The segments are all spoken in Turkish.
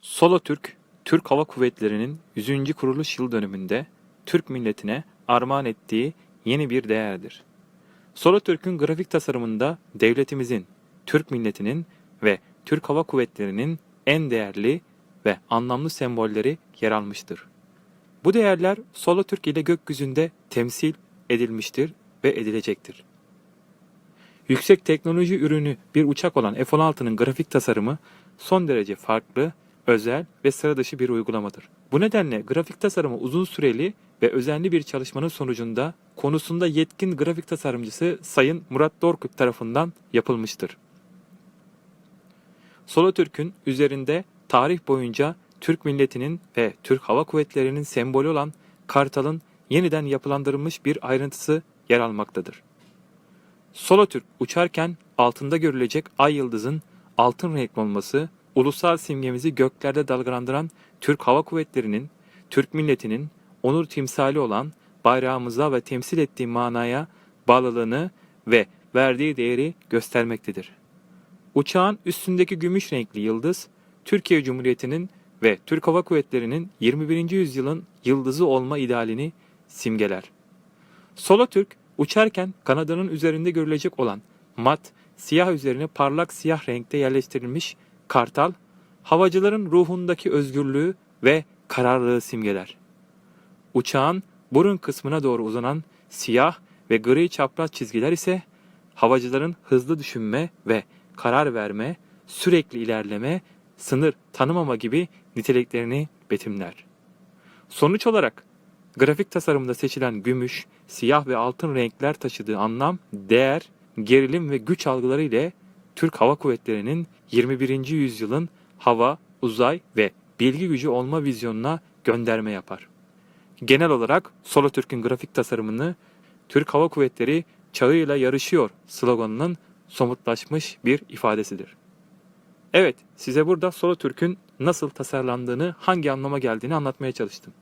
Solo Türk, Türk Hava Kuvvetleri'nin 100. kuruluş yıl dönümünde Türk milletine armağan ettiği yeni bir değerdir. Solo Türk'ün grafik tasarımında devletimizin, Türk milletinin ve Türk Hava Kuvvetleri'nin en değerli ve anlamlı sembolleri yer almıştır. Bu değerler Solo Türk ile gökyüzünde temsil edilmiştir ve edilecektir. Yüksek teknoloji ürünü bir uçak olan F-16'nın grafik tasarımı son derece farklı, özel ve sıra dışı bir uygulamadır. Bu nedenle grafik tasarımı uzun süreli ve özenli bir çalışmanın sonucunda konusunda yetkin grafik tasarımcısı Sayın Murat Dorkut tarafından yapılmıştır. Solo Türk'ün üzerinde tarih boyunca Türk milletinin ve Türk Hava Kuvvetleri'nin sembolü olan Kartal'ın yeniden yapılandırılmış bir ayrıntısı yer almaktadır. Solo Türk uçarken altında görülecek ay yıldızın altın renkli olması, ulusal simgemizi göklerde dalgalandıran Türk Hava Kuvvetleri'nin, Türk milletinin onur timsali olan bayrağımıza ve temsil ettiği manaya bağlılığını ve verdiği değeri göstermektedir. Uçağın üstündeki gümüş renkli yıldız, Türkiye Cumhuriyeti'nin ve Türk Hava Kuvvetleri'nin 21. yüzyılın yıldızı olma idealini simgeler. Solo Türk uçarken kanadının üzerinde görülecek olan mat, siyah üzerine parlak siyah renkte yerleştirilmiş kartal, havacıların ruhundaki özgürlüğü ve kararlılığı simgeler. Uçağın burun kısmına doğru uzanan siyah ve gri çapraz çizgiler ise havacıların hızlı düşünme ve karar verme, sürekli ilerleme, sınır tanımama gibi niteliklerini betimler. Sonuç olarak grafik tasarımda seçilen gümüş, siyah ve altın renkler taşıdığı anlam, değer, gerilim ve güç algıları ile Türk Hava Kuvvetleri'nin 21. yüzyılın hava, uzay ve bilgi gücü olma vizyonuna gönderme yapar. Genel olarak Solo Türk'ün grafik tasarımını Türk Hava Kuvvetleri çağıyla yarışıyor sloganının somutlaşmış bir ifadesidir. Evet, size burada Solo Türk'ün nasıl tasarlandığını, hangi anlama geldiğini anlatmaya çalıştım.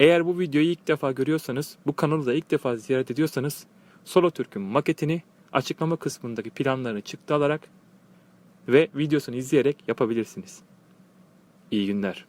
Eğer bu videoyu ilk defa görüyorsanız, bu kanalı da ilk defa ziyaret ediyorsanız, Solo Türk'ün maketini açıklama kısmındaki planlarını çıktı alarak ve videosunu izleyerek yapabilirsiniz. İyi günler.